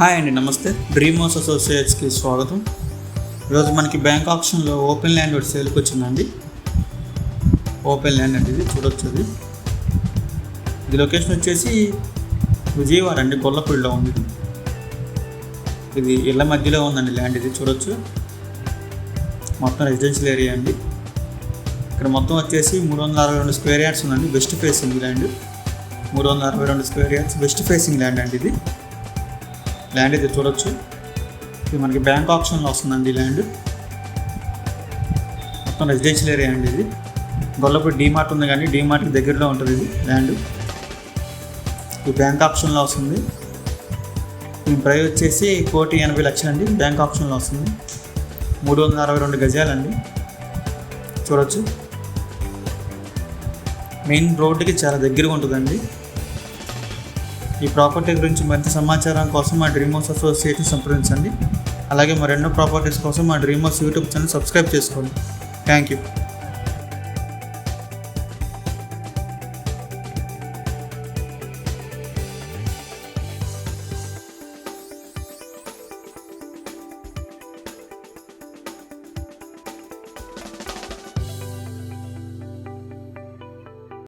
Hi అండి నమస్తే. Dream house అసోసియేట్స్కి స్వాగతం. ఈరోజు మనకి బ్యాంక్ ఆప్షన్లో ఓపెన్ ల్యాండ్ ఒకటి సేల్కి వచ్చిందండి. ఓపెన్ ల్యాండ్ అండి ఇది చూడొచ్చు అది ఇది లొకేషన్ వచ్చేసి విజయవాడ అండి గొల్లపూడిలో ఉంది. ఇది. ఇది ఇళ్ళ మధ్యలో ఉందండి ల్యాండ్ ఇది చూడొచ్చు. మొత్తం రెసిడెన్షియల్ ఏరియా అండి. ఇక్కడ మొత్తం వచ్చేసి మూడు వందల అరవై రెండు స్క్వేర్ యార్డ్స్ ఉందండి వెస్ట్ ఫేసింగ్ ల్యాండ్. మూడు వందల అరవై రెండు square yards west facing land అండి ఇది. ల్యాండ్ ఇది చూడొచ్చు. ఇది మనకి బ్యాంక్ ఆప్షన్లో వస్తుందండి ల్యాండ్ మొత్తం రెసిడెన్షియల్ ఏరియా అండి ఇది. గొల్లపూడి డీమార్ట్ ఉంది కానీ డీమార్ట్కి దగ్గరలో ఉంటుంది ఇది ల్యాండ్ ఈ బ్యాంక్ ఆప్షన్లో వస్తుంది. దీని ప్రైస్ వచ్చేసి కోటి ఎనభై లక్షలు అండి. బ్యాంక్ ఆప్షన్లో వస్తుంది. మూడు వందల అరవై రెండు గజాలండి. చూడొచ్చు. మెయిన్ రోడ్డుకి చాలా దగ్గరగా ఉంటుందండి. ఈ ప్రాపర్టీ గురించి మరింత సమాచారం కోసం మా డ్రీమ్ హౌస్ సంప్రదించండి. అలాగే మరెన్నో ప్రాపర్టీస్ కోసం మా dream house YouTube channel subscribe చేసుకోండి. Thank you.